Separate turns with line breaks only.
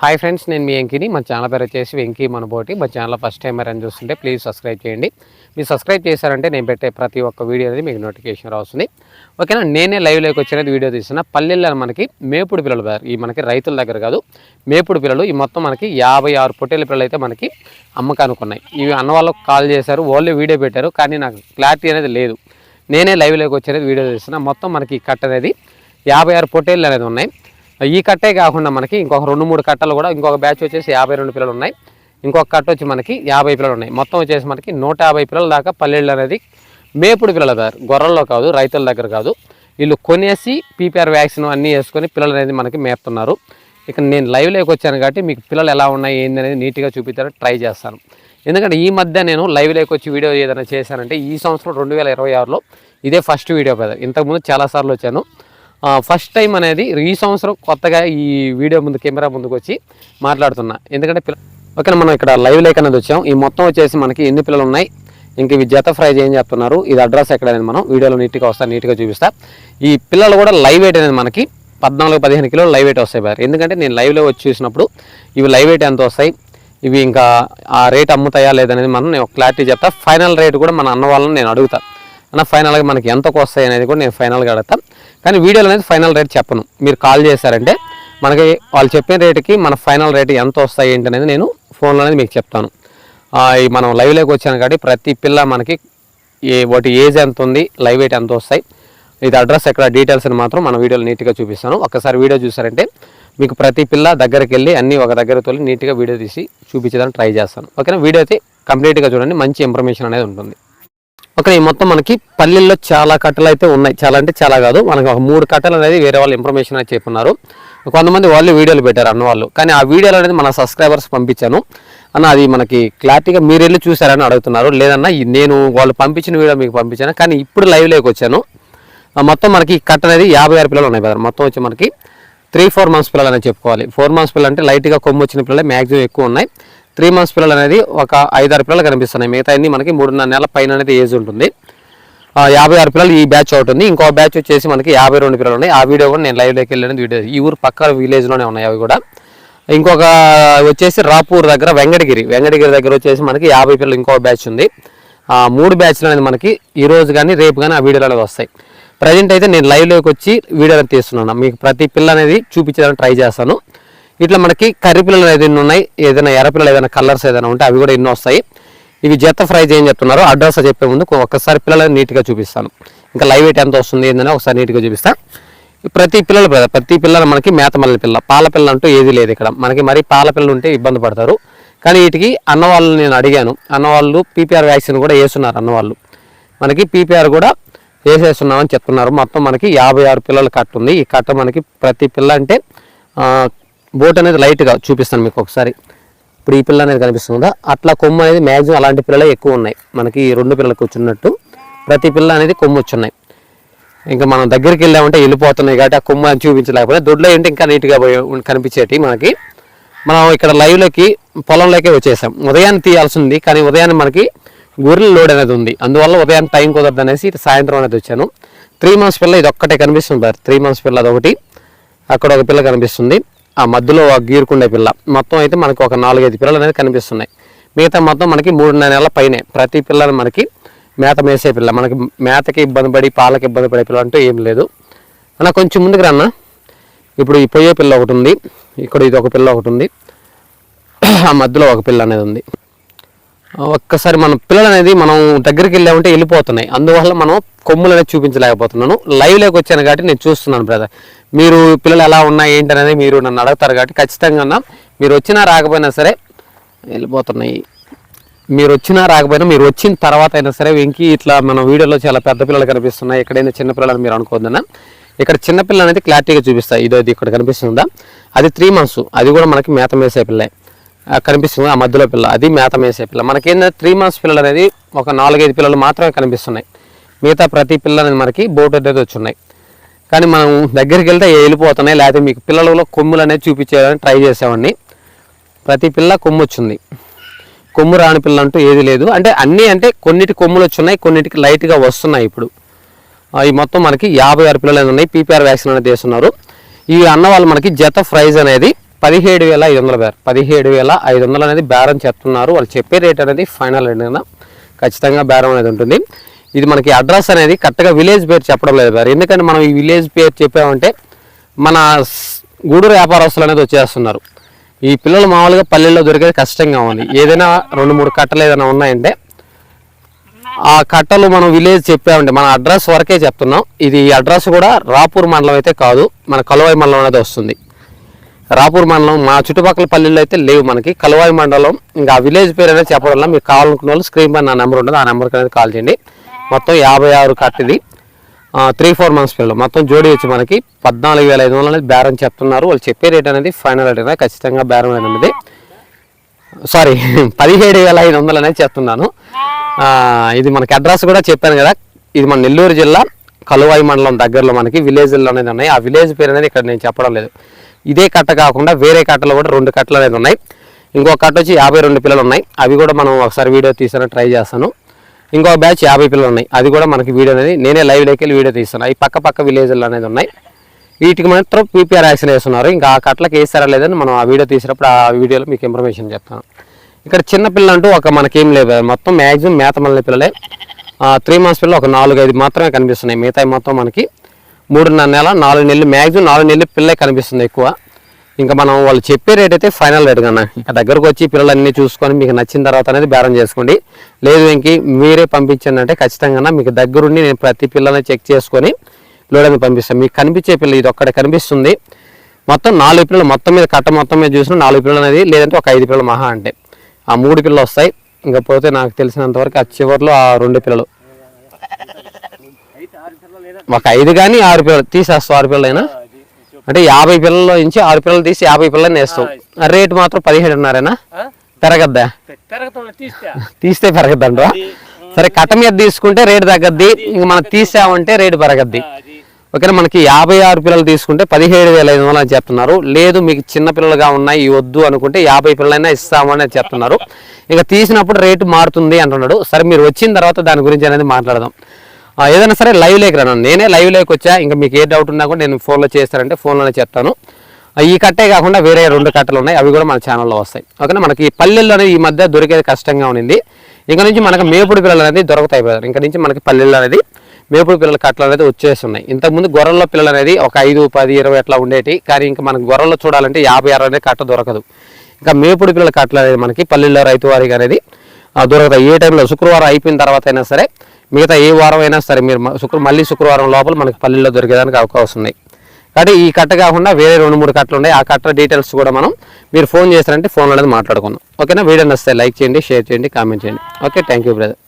Hi friends నేను మీ వెంకిని. మా channel పేరు వచ్చేసి వెంకీ మనబోటి. మా ఛానల్ ఫస్ట్ టైం అని చూస్తుంటే ప్లీజ్ సబ్స్క్రైబ్ చేయండి. మీరు సబ్స్క్రైబ్ చేశారంటే నేను పెట్టే ప్రతి ఒక్క వీడియో అనేది మీకు నోటిఫికేషన్ రాస్తుంది. ఓకేనా? నేనే లైవ్లోకి వచ్చినది వీడియో తీసిన పల్లెల్లో మనకి మేపుడు పిల్లలు ఈ మనకి రైతుల దగ్గర కాదు మేపుడు పిల్లలు. ఈ మొత్తం మనకి యాభై ఆరు పొట్టేల పిల్లలు అయితే మనకి అమ్మకానికి ఉన్నాయి ఇవి అన్న వాళ్ళకు కాల్ చేశారు వాళ్ళే వీడియో పెట్టారు కానీ నాకు క్లారిటీ అనేది లేదు. నేనే లైవ్లోకి వచ్చేది వీడియో తీసిన మొత్తం మనకి కట్ కట్ట అనేది యాభై ఆరు పొట్టేళ్ళు అనేది ఉన్నాయి. ఈ కట్టే కాకుండా మనకి ఇంకొక రెండు మూడు కట్టలు కూడా ఇంకొక బ్యాచ్ వచ్చేసి యాభై రెండు పిల్లలు ఉన్నాయి. ఇంకొక కట్ట వచ్చి మనకి యాభై పిల్లలు ఉన్నాయి. మొత్తం వచ్చేసి మనకి నూట యాభై పిల్లల దాకా పల్లెళ్ళు అనేది మేపుడు పిల్లల దగ్గర గొర్రెల్లో కాదు రైతుల దగ్గర కాదు. వీళ్ళు కొనేసి పీపీఆర్ వ్యాక్సిన్ అన్నీ వేసుకొని పిల్లలు అనేది మనకి మేపుతున్నారు. ఇక నేను లైవ్లోకి వచ్చాను కాబట్టి మీకు పిల్లలు ఎలా ఉన్నాయి ఏంది అనేది నీట్గా చూపించాలని ట్రై చేస్తాను. ఎందుకంటే ఈ మధ్య నేను లైవ్లోకి వచ్చి వీడియో ఏదైనా చేశానంటే ఈ సంవత్సరం రెండు వేల ఇరవై ఆరులో ఇదే ఫస్ట్ వీడియో కదా. ఇంతకుముందు చాలాసార్లు వచ్చాను. ఫస్ట్ టైం అనేది ఈ సంవత్సరం కొత్తగా ఈ వీడియో ముందు కెమెరా ముందుకు వచ్చి మాట్లాడుతున్నా. ఎందుకంటే పిల్ల ఓకే మనం ఇక్కడ లైవ్ లేక్ అనేది వచ్చాం. ఈ మొత్తం వచ్చేసి మనకి ఎన్ని పిల్లలు ఉన్నాయి? ఇంక ఇవి జత ఫ్రై చేయని చెప్తున్నారు ఇది అడ్రస్ ఎక్కడ అనేది మనం వీడియోలో నీట్గా వస్తా నీట్గా చూపిస్తా. ఈ పిల్లలు కూడా లైవ్ వెయిట్ అనేది మనకి పద్నాలుగు పదిహేను కిలోలు లైవ్ వెయిట్ వస్తాయి బార్. ఎందుకంటే నేను లైవ్లో వచ్చి చూసినప్పుడు ఇవి లైవ్ వెయిట్ ఎంత వస్తాయి? ఇవి ఇంకా ఆ రేట్ అమ్ముతాయా లేదనేది మనం నేను క్లారిటీ చెప్తా. ఫైనల్ రేట్ కూడా మన అన్న వాళ్ళని నేను అడుగుతా. అన్న ఫైనల్గా మనకి ఎంతకు వస్తాయి అనేది కూడా నేను ఫైనల్గా అడుగుతాను కానీ వీడియోలో అనేది ఫైనల్ రేట్ చెప్పను. మీరు కాల్ చేశారంటే మనకి వాళ్ళు చెప్పిన రేటుకి మన ఫైనల్ రేట్ ఎంత వస్తాయి ఏంటి అనేది నేను ఫోన్లో అనేది మీకు చెప్తాను. మనం లైవ్లోకి వచ్చాను కాబట్టి ప్రతి పిల్ల మనకి ఏ వాటి ఏజ్ ఎంత ఉంది లైవ్ వెయిట్ ఎంత వస్తాయి ఇది అడ్రస్ ఎక్కడ డీటెయిల్స్ని మాత్రం మన వీడియోలో నీట్గా చూపిస్తాను. ఒక్కసారి వీడియో చూసారంటే మీకు ప్రతి పిల్ల దగ్గరికి వెళ్ళి అన్నీ ఒక దగ్గర తోలి నీట్గా వీడియో తీసి చూపించడానికి ట్రై చేస్తాను. ఓకేనా? వీడియో అయితే కంప్లీట్గా చూడండి మంచి ఇన్ఫర్మేషన్ అనేది ఉంటుంది. ఓకే ఈ మొత్తం మనకి పల్లెల్లో చాలా కట్టలు అయితే ఉన్నాయి. చాలా అంటే చాలా కాదు. మనకు ఒక మూడు కట్టలు అనేది వేరే వాళ్ళు ఇన్ఫర్మేషన్ అనేది చెప్పున్నారు కొంతమంది వాళ్ళు వీడియోలు పెట్టారు అన్న వాళ్ళు. కానీ ఆ వీడియోలు అనేది మన సబ్స్క్రైబర్స్ పంపించాను. అన్న అది మనకి క్లారిటీగా మీరు వెళ్ళి చూసారని అడుగుతున్నారు. లేదన్నా నేను వాళ్ళు పంపించిన వీడియో మీకు పంపించాను. కానీ ఇప్పుడు లైవ్లోకి వచ్చాను. ఆ మొత్తం మనకి కట్ట అనేది యాభై ఆరు పిల్లలు ఉన్నాయి బ్రదర్. మొత్తం వచ్చి మనకి త్రీ ఫోర్ మంత్స్ పిల్లలు అనేది చెప్పుకోవాలి. ఫోర్ మంత్స్ పిల్లలు అంటే లైట్గా కొమ్ము వచ్చిన పిల్లలు మ్యాక్సిమం ఎక్కువ ఉన్నాయి. త్రీ మంత్స్ పిల్లలు అనేది ఒక ఐదారు పిల్లలు కనిపిస్తున్నాయి. మిగతా అన్ని మనకి మూడున్నర నెలల పైన అనేది ఏజ్ ఉంటుంది. యాభై ఆరు పిల్లలు ఈ బ్యాచ్ ఒకటి ఉంది. ఇంకో బ్యాచ్ వచ్చేసి మనకి యాభై రెండు పిల్లలు ఉన్నాయి. ఆ వీడియో కూడా నేను లైవ్లోకి వెళ్ళిన వీడియో. ఈ ఊరు పక్క విలేజ్లోనే ఉన్నాయి అవి కూడా. ఇంకొక వచ్చేసి రాపూర్ దగ్గర వెంకటగిరి. వెంకటగిరి దగ్గర వచ్చేసి మనకి యాభై పిల్లలు ఇంకో బ్యాచ్ ఉంది. ఆ మూడు బ్యాచ్లు అనేది మనకి ఈ రోజు కానీ రేపు కానీ ఆ వీడియోలు వస్తాయి. ప్రజెంట్ అయితే నేను లైవ్లోకి వచ్చి వీడియో తీస్తున్నాను. మీకు ప్రతి పిల్ల అనేది చూపించడానికి ట్రై చేస్తాను. ఇట్లా మనకి కర్రీ పిల్లలు ఏదైనా ఉన్నాయి ఏదైనా ఎర్ర పిల్లలు ఏదైనా కలర్స్ ఏదైనా ఉంటే అవి కూడా ఎన్నో వస్తాయి. ఇవి జత ఫ్రై చేయని చెప్తున్నారు? అడ్రస్ చెప్పే ముందు ఒక్కసారి పిల్లలని నీట్గా చూపిస్తాను. ఇంకా లైవ్ ఎయిట్ ఎంత వస్తుంది ఏందని ఒకసారి నీట్గా చూపిస్తాను ప్రతి పిల్లలు బ్రదర్ ప్రతి పిల్లలు మనకి మేతమల్లి పిల్ల పాల పిల్ల అంటూ ఏది లేదు ఇక్కడ. మనకి మరి పాల పిల్లలు ఉంటే ఇబ్బంది పడతారు. కానీ వీటికి అన్నవాళ్ళు నేను అడిగాను. అన్నవాళ్ళు పీపీఆర్ వ్యాక్సిన్ కూడా వేస్తున్నారు అన్నవాళ్ళు. మనకి పీపీఆర్ కూడా వేసేస్తున్నామని చెప్తున్నారు. మొత్తం మనకి యాభై ఆరు పిల్లలు కట్ట ఉంది. ఈ కట్ట మనకి ప్రతి పిల్ల అంటే బోట్ అనేది లైట్గా చూపిస్తాను మీకు ఒకసారి. ఇప్పుడు ఈ పిల్ల అనేది కనిపిస్తుందా? అట్లా కొమ్ము అనేది మ్యాక్సిమం అలాంటి పిల్లలే ఎక్కువ ఉన్నాయి. మనకి ఈ రెండు పిల్లలకు వచ్చినట్టు ప్రతి పిల్ల అనేది కొమ్ము వచ్చున్నాయి. ఇంకా మనం దగ్గరికి వెళ్ళామంటే వెళ్ళిపోతున్నాయి కాబట్టి ఆ కొమ్ము అని చూపించలేకపోతే దొడ్లో ఏంటి ఇంకా నీట్గా పోయి కనిపించేటి మనకి. మనం ఇక్కడ లైవ్లోకి పొలంలోకి వచ్చేసాం. ఉదయాన్నే తీయాల్సి ఉంది కానీ ఉదయాన్నే మనకి గొర్రెల లోడ్ అనేది ఉంది. అందువల్ల ఉదయం టైం కుదరదు అనేసి సాయంత్రం అనేది వచ్చాను. త్రీ మంత్స్ పిల్ల ఇది ఒక్కటే కనిపిస్తుంది త్రీ మంత్స్ పిల్ల అదొకటి. అక్కడ ఒక పిల్ల కనిపిస్తుంది. ఆ మధ్యలో గీరుకుండే పిల్ల. మొత్తం అయితే మనకు ఒక నాలుగైదు పిల్లలు అనేది కనిపిస్తున్నాయి. మిగతా మొత్తం మనకి మూడున్నర నెలల పైనే. ప్రతి పిల్లని మనకి మేత మేసే పిల్ల. మనకి మేతకి ఇబ్బంది పడి పాలకి ఇబ్బంది పడే పిల్ల అంటూ ఏం లేదు. అన్న కొంచెం ముందుకు రన్న ఇప్పుడు ఈ పొయ్యే పిల్ల ఒకటి ఉంది. ఇక్కడ ఇది ఒక పిల్ల ఒకటి ఉంది. ఆ మధ్యలో ఒక పిల్ల అనేది ఉంది. ఒక్కసారి మన పిల్లలు అనేది మనం దగ్గరికి వెళ్ళామంటే వెళ్ళిపోతున్నాయి. అందువల్ల మనం కొమ్ములు అనేది చూపించలేకపోతున్నాను లైవ్లోకి వచ్చాను కాబట్టి నేను చూస్తున్నాను బ్రదర్ మీరు పిల్లలు ఎలా ఉన్నాయి ఏంటి అనేది మీరు నన్ను అడుగుతారు కాబట్టి ఖచ్చితంగా మీరు వచ్చినా రాకపోయినా సరే వెళ్ళిపోతున్నాయి. మీరు వచ్చినా రాకపోయినా మీరు వచ్చిన తర్వాత అయినా సరే వెంకి ఇట్లా మన వీడియోలో చాలా పెద్ద పిల్లలు కనిపిస్తున్నాయి. ఎక్కడైనా చిన్న పిల్లలు మీరు అనుకోదన్నా ఇక్కడ చిన్నపిల్లలు అనేది క్లారిటీగా చూపిస్తాయి ఇదో ఇది ఇక్కడ కనిపిస్తుందా? అది త్రీ మంత్స్ అది కూడా మనకి మేత మేసే పిల్లే కనిపిస్తుంది ఆ మధ్యలో పిల్ల. అది మేత మేసే పిల్ల. మనకేంటంటే త్రీ మంత్స్ పిల్లలు అనేది ఒక నాలుగైదు పిల్లలు మాత్రమే కనిపిస్తున్నాయి. మిగతా ప్రతి పిల్ల అనేది మనకి బోట్ అనేది వచ్చి ఉన్నాయి కానీ మనం దగ్గరికి వెళ్తే వెళ్ళిపోతున్నాయి. లేకపోతే మీకు పిల్లలలో కొమ్ములు అనేది చూపించేయాలని ట్రై చేసామండి ప్రతి పిల్ల కొమ్ము వచ్చింది. కొమ్ము రాని పిల్ల అంటూ ఏది లేదు. అంటే అన్నీ అంటే కొన్నిటి కొమ్ములు వచ్చున్నాయి కొన్నిటికి లైట్గా వస్తున్నాయి ఇప్పుడు. ఈ మొత్తం మనకి యాభై ఆరు పిల్లలు ఉన్నాయి. పీపీఆర్ వ్యాక్సిన్ అనేది వేస్తున్నారు. ఈ అన్న వాళ్ళు మనకి జత ప్రైజ్ అనేది పదిహేడు వేల ఐదు వందల బేరం పదిహేడు వేల ఐదు వందలు అనేది బేరం చెప్తున్నారు. వాళ్ళు చెప్పే రేట్ అనేది ఫైనల్ రేట్ కదా. ఖచ్చితంగా బేరం అనేది ఉంటుంది. ఇది మనకి అడ్రస్ అనేది కరెక్ట్గా విలేజ్ పేరు చెప్పడం లేదు బేరం ఎందుకంటే మనం ఈ విలేజ్ పేరు చెప్పామంటే మన గూడూరు వ్యాపారస్తులు అనేది వచ్చేస్తున్నారు. ఈ పిల్లలు మామూలుగా పల్లెల్లో దొరికేది కష్టంగా ఉంది. ఏదైనా రెండు మూడు కట్టలు ఏదైనా ఉన్నాయంటే ఆ కట్టలు మనం విలేజ్ చెప్పామంటే మన అడ్రస్ వరకే చెప్తున్నాం. ఇది ఈ అడ్రస్ కూడా రాపూర్ మండలం అయితే కాదు. మన కలువాయి మండలం అనేది వస్తుంది. రాపూర్ మండలం మా చుట్టుపక్కల పల్లెల్లో అయితే లేవు మనకి. కలువాయి మండలం ఇంకా ఆ విలేజ్ పేరు అనేది చెప్పడం వల్ల మీకు కావాలనుకున్న వాళ్ళు స్క్రీన్ పైన నా నెంబర్ ఉంటుంది ఆ నెంబర్కి అనేది కాల్ చేయండి. మొత్తం యాభై ఆరు కట్టిది. త్రీ ఫోర్ మంత్స్ పిల్లలు. మొత్తం జోడీ వచ్చి మనకి పద్నాలుగు వేల ఐదు వందలు అనేది బేరం చెప్తున్నారు. వాళ్ళు చెప్పే రేట్ అనేది ఫైనల్ రేట్ అనేది ఖచ్చితంగా బేరం అనేది సారీ పదిహేడు వేల ఐదు వందలు అనేది చెప్తున్నాను. ఇది మనకి అడ్రస్ కూడా చెప్పాను కదా. ఇది మన నెల్లూరు జిల్లా కలువాయి మండలం దగ్గరలో మనకి విలేజ్లో అనేది ఉన్నాయి. ఆ విలేజ్ పేరు అనేది ఇక్కడ నేను చెప్పడం లేదు. ఇదే కట్ట కాకుండా వేరే కట్టలు కూడా రెండు కట్టలు అనేది ఉన్నాయి. ఇంకో కట్ట వచ్చి యాభై రెండు పిల్లలు ఉన్నాయి. అవి కూడా మనం ఒకసారి వీడియో తీసాను ట్రై చేస్తాను. ఇంకో బ్యాచ్ యాభై పిల్లలు ఉన్నాయి. అది కూడా మనకి వీడియో అనేది నేనే లైవ్ వెళ్ళి వీడియో తీస్తాను. అవి పక్క పక్క విలేజ్లో అనేది ఉన్నాయి. వీటికి మాత్రం పీపీఆర్ యాక్షన్ వేస్తున్నారు. ఇంకా ఆ కట్లకి వేస్తారా లేదని మనం ఆ వీడియో తీసినప్పుడు ఆ వీడియోలో మీకు ఇన్ఫర్మేషన్ చెప్తాను. ఇక్కడ చిన్న పిల్లలు అంటూ ఒక మనకేం లేదు మొత్తం మ్యాక్సిమం మేత మల్లె పిల్లలే. త్రీ మంత్స్ పిల్లలు ఒక నాలుగు ఐదు మాత్రమే కనిపిస్తున్నాయి. మిగతా మొత్తం మనకి మూడున్నర నెల నాలుగు నెలలు మ్యాక్సిమం నాలుగు నెలలు పిల్లలే కనిపిస్తుంది ఎక్కువ. ఇంకా మనం వాళ్ళు చెప్పే రేట్ అయితే ఫైనల్ రేట్ కన్నా. ఇంకా దగ్గరకు వచ్చి పిల్లలన్నీ చూసుకొని మీకు నచ్చిన తర్వాత అనేది బేరం చేసుకోండి. లేదు ఇంక మీరే పంపించండి అంటే ఖచ్చితంగా మీకు దగ్గరుండి నేను ప్రతి పిల్లల్ని చెక్ చేసుకొని లోడని పంపిస్తాను మీకు కనిపించే పిల్ల ఇది ఒక్కడే కనిపిస్తుంది. మొత్తం నాలుగు పిల్లలు మొత్తం మీద కట్ట మొత్తం మీద చూసిన నాలుగు పిల్లలు అనేది లేదంటే ఒక ఐదు పిల్లలు మహా అంటే. ఆ మూడు పిల్లలు వస్తాయి. ఇంకా పోతే నాకు తెలిసినంతవరకు ఆ చివరిలో ఆ రెండు పిల్లలు. ఒక ఐదు కానీ ఆరు పిల్లలు తీసేస్తావు ఆరు పిల్లలైనా. అంటే యాభై పిల్లల నుంచి ఆరు పిల్లలు తీసి యాభై పిల్లలని వేస్తాం. రేట్ మాత్రం పదిహేడున్నరేనా? పెరగద్దా?
తీస్తే.
పెరగద్దంట సరే కట్ట మీద తీసుకుంటే రేటు తగ్గద్ది. ఇంక మనం తీసామంటే రేటు పెరగద్ది. ఓకేనా మనకి యాభై ఆరు పిల్లలు తీసుకుంటే పదిహేడు వేల ఐదు వందలు అని చెప్తున్నారు. లేదు మీకు చిన్న పిల్లలుగా ఉన్నాయి వద్దు అనుకుంటే యాభై పిల్లలైనా ఇస్తామని చెప్తున్నారు. ఇక తీసినప్పుడు రేటు మారుతుంది అంటున్నాడు. సరే మీరు వచ్చిన తర్వాత దాని గురించి అనేది మాట్లాడదాం. ఏదైనా సరే లైవ్ లేక రాను నేనే లైవ్ లేక వచ్చా. ఇంకా మీకు ఏ డౌట్ ఉన్నా కూడా నేను ఫోన్లో చేస్తానంటే ఫోన్లోనే చెప్తాను ఆ, ఈ కట్టే కాకుండా వేరే రెండు కట్టలు ఉన్నాయి. అవి కూడా మన ఛానల్లో వస్తాయి. ఓకేనా? మనకి పల్లెల్లోనే ఈ మధ్య దొరికేది కష్టంగా ఉంది ఇంకా నుంచి మనకి మేపుడు పిల్లలు అనేది దొరుకుతాయి బ్రదర్. ఇంకా నుంచి మనకి పల్లెల్లో అనేది మేపుడు పిల్లల కట్టలు అనేది వచ్చేస్తున్నాయి. ఇంతకుముందు గొర్రెల్లో పిల్లలు అనేది ఒక ఐదు పది ఇరవై అట్లా ఉండేటి. కానీ ఇంకా మనకి గొర్రెల్లో చూడాలంటే యాభై అరవై అనేది కట్ట దొరకదు. ఇంకా మేపుడు పిల్లల కట్టలు అనేది మనకి పల్లెల్లో రైతు వారికి అనేది దొరకదు ఏ టైంలో శుక్రవారం అయిపోయిన తర్వాత అయినా సరే మిగతా ఏ వారం అయినా సరే మీరు శుక్ర మళ్ళీ శుక్రవారం లోపల మనకి పల్లెల్లో దొరికేదానికి అవకాశం ఉన్నాయి. కాబట్టి ఈ కట్ట కాకుండా వేరే రెండు మూడు కట్టలు ఉన్నాయి. ఆ కట్ట డీటెయిల్స్ కూడా మనం మీరు ఫోన్ చేశారంటే ఫోన్ అనేది మాట్లాడుకుందాం. ఓకేనా? వీడియో నచ్చితే లైక్ చేయండి షేర్ చేయండి కామెంట్ చేయండి. Okay thank you brother.